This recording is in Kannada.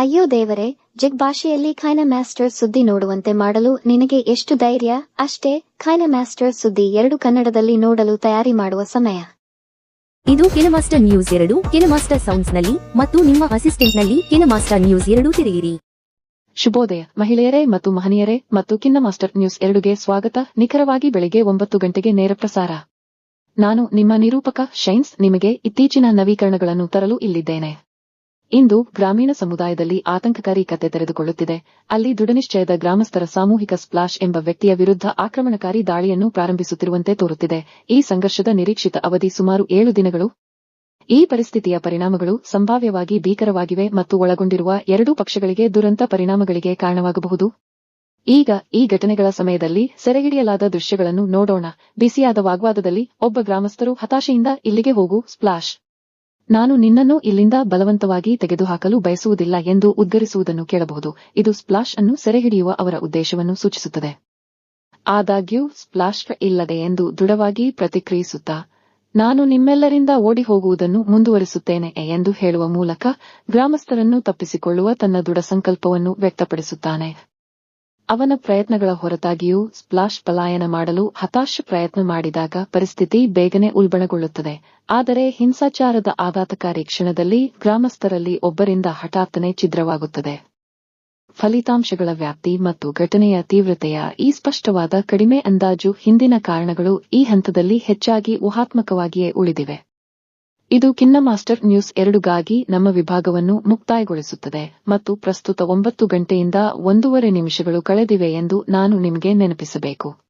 ಅಯ್ಯೋ ದೇವರೇ ಜಗ್ ಭಾಷೆಯಲ್ಲಿ ಖೈನ ಮಾಸ್ಟರ್ ಸುದ್ದಿ ನೋಡುವಂತೆ ಮಾಡಲು ನಿನಗೆ ಎಷ್ಟು ಧೈರ್ಯ? ಅಷ್ಟೇ ಖೈನ ಮಾಸ್ಟರ್ ಸುದ್ದಿ ಎರಡು ಕನ್ನಡದಲ್ಲಿ ನೋಡಲು ತಯಾರಿ ಮಾಡುವ ಸಮಯ. ಇದು ಕಿನಮಾಸ್ಟರ್ ನ್ಯೂಸ್ ಎರಡು ಕಿನಮಾಸ್ಟರ್ ಸೌಂಡ್ಸ್ನಲ್ಲಿ ಮತ್ತು ನಿಮ್ಮ ಅಸಿಸ್ಟೆಂಟ್ನಲ್ಲಿ ಕಿನಮಾಸ್ಟರ್ ನ್ಯೂಸ್ ಎರಡು ತಿರುಗಿರಿ. ಶುಭೋದಯ ಮಹಿಳೆಯರೇ ಮತ್ತು ಮಹನೀಯರೇ ಮತ್ತು ಕಿನ್ನ ಮಾಸ್ಟರ್ ನ್ಯೂಸ್ ಎರಡುಗೆ ಸ್ವಾಗತ. ನಿಖರವಾಗಿ ಬೆಳಿಗ್ಗೆ ಒಂಬತ್ತು ಗಂಟೆಗೆ ನೇರ ಪ್ರಸಾರ. ನಾನು ನಿಮ್ಮ ನಿರೂಪಕ ಶೈನ್ಸ್ ನಿಮಗೆ ಇತ್ತೀಚಿನ ನವೀಕರಣಗಳನ್ನು ತರಲು ಇಲ್ಲಿದ್ದೇನೆ. ಇಂದು ಗ್ರಾಮೀಣ ಸಮುದಾಯದಲ್ಲಿ ಆತಂಕಕಾರಿ ಕತೆ ತೆರೆದುಕೊಳ್ಳುತ್ತಿದೆ. ಅಲ್ಲಿ ದೃಢನಿಶ್ಚಯದ ಗ್ರಾಮಸ್ಥರ ಸಾಮೂಹಿಕ ಸ್ಪ್ಲಾಶ್ ಎಂಬ ವ್ಯಕ್ತಿಯ ವಿರುದ್ಧ ಆಕ್ರಮಣಕಾರಿ ದಾಳಿಯನ್ನು ಪ್ರಾರಂಭಿಸುತ್ತಿರುವಂತೆ ತೋರುತ್ತಿದೆ. ಈ ಸಂಘರ್ಷದ ನಿರೀಕ್ಷಿತ ಅವಧಿ ಸುಮಾರು ಏಳು ದಿನಗಳು. ಈ ಪರಿಸ್ಥಿತಿಯ ಪರಿಣಾಮಗಳು ಸಂಭಾವ್ಯವಾಗಿ ಭೀಕರವಾಗಿವೆ ಮತ್ತು ಒಳಗೊಂಡಿರುವ ಎರಡೂ ಪಕ್ಷಗಳಿಗೆ ದುರಂತ ಪರಿಣಾಮಗಳಿಗೆ ಕಾರಣವಾಗಬಹುದು. ಈಗ ಈ ಘಟನೆಗಳ ಸಮಯದಲ್ಲಿ ಸೆರೆಹಿಡಿಯಲಾದ ದೃಶ್ಯಗಳನ್ನು ನೋಡೋಣ. ಬಿಸಿಯಾದ ವಾಗ್ವಾದದಲ್ಲಿ ಒಬ್ಬ ಗ್ರಾಮಸ್ಥರು ಹತಾಶೆಯಿಂದ ಇಲ್ಲಿಗೆ ಹೋಗು. ಸ್ಪ್ಲಾಶ್ ನಾನು ನಿನ್ನನ್ನು ಇಲ್ಲಿಂದ ಬಲವಂತವಾಗಿ ತೆಗೆದುಹಾಕಲು ಬಯಸುವುದಿಲ್ಲ ಎಂದು ಉದ್ಗರಿಸುವುದನ್ನು ಕೇಳಬಹುದು. ಇದು ಸ್ಪ್ಲಾಶ್ ಅನ್ನು ಸೆರೆಹಿಡಿಯುವ ಅವರ ಉದ್ದೇಶವನ್ನು ಸೂಚಿಸುತ್ತದೆ. ಆದಾಗ್ಯೂ, ಸ್ಪ್ಲಾಶ್ ಇಲ್ಲದೆ ಎಂದು ದೃಢವಾಗಿ ಪ್ರತಿಕ್ರಿಯಿಸುತ್ತಾ, ನಾನು ನಿಮ್ಮೆಲ್ಲರಿಂದ ಓಡಿ ಹೋಗುವುದನ್ನು ಮುಂದುವರಿಸುತ್ತೇನೆ ಎಂದು ಹೇಳುವ ಮೂಲಕ ಗ್ರಾಮಸ್ಥರನ್ನು ತಪ್ಪಿಸಿಕೊಳ್ಳುವ ತನ್ನ ದೃಢ ಸಂಕಲ್ಪವನ್ನು ವ್ಯಕ್ತಪಡಿಸುತ್ತಾನೆ. ಅವನ ಪ್ರಯತ್ನಗಳ ಹೊರತಾಗಿಯೂ ಸ್ಪ್ಲಾಶ್ ಪಲಾಯನ ಮಾಡಲು ಹತಾಶ ಪ್ರಯತ್ನ ಮಾಡಿದಾಗ ಪರಿಸ್ಥಿತಿ ಬೇಗನೆ ಉಲ್ಬಣಗೊಳ್ಳುತ್ತದೆ. ಆದರೆ ಹಿಂಸಾಚಾರದ ಆಘಾತಕಾರಿ ಕ್ಷಣದಲ್ಲಿ ಗ್ರಾಮಸ್ಥರಲ್ಲಿ ಒಬ್ಬರಿಂದ ಹಠಾತ್ತನೆ ಛಿದ್ರವಾಗುತ್ತದೆ. ಫಲಿತಾಂಶಗಳ ವ್ಯಾಪ್ತಿ ಮತ್ತು ಘಟನೆಯ ತೀವ್ರತೆಯ ಈ ಸ್ಪಷ್ಟವಾದ ಕಡಿಮೆ ಅಂದಾಜು ಹಿಂದಿನ ಕಾರಣಗಳು ಈ ಹಂತದಲ್ಲಿ ಹೆಚ್ಚಾಗಿ ಊಹಾತ್ಮಕವಾಗಿಯೇ ಉಳಿದಿವೆ. ಇದು ಕಿನ್ನ ಮಾಸ್ಟರ್ ನ್ಯೂಸ್ ಎರಡುಗಾಗಿ ನಮ್ಮ ವಿಭಾಗವನ್ನು ಮುಕ್ತಾಯಗೊಳಿಸುತ್ತದೆ ಮತ್ತು ಪ್ರಸ್ತುತ ಒಂಬತ್ತು ಗಂಟೆಯಿಂದ ಒಂದೂವರೆ ನಿಮಿಷಗಳು ಕಳೆದಿವೆ ಎಂದು ನಾನು ನಿಮಗೆ ನೆನಪಿಸಬೇಕು.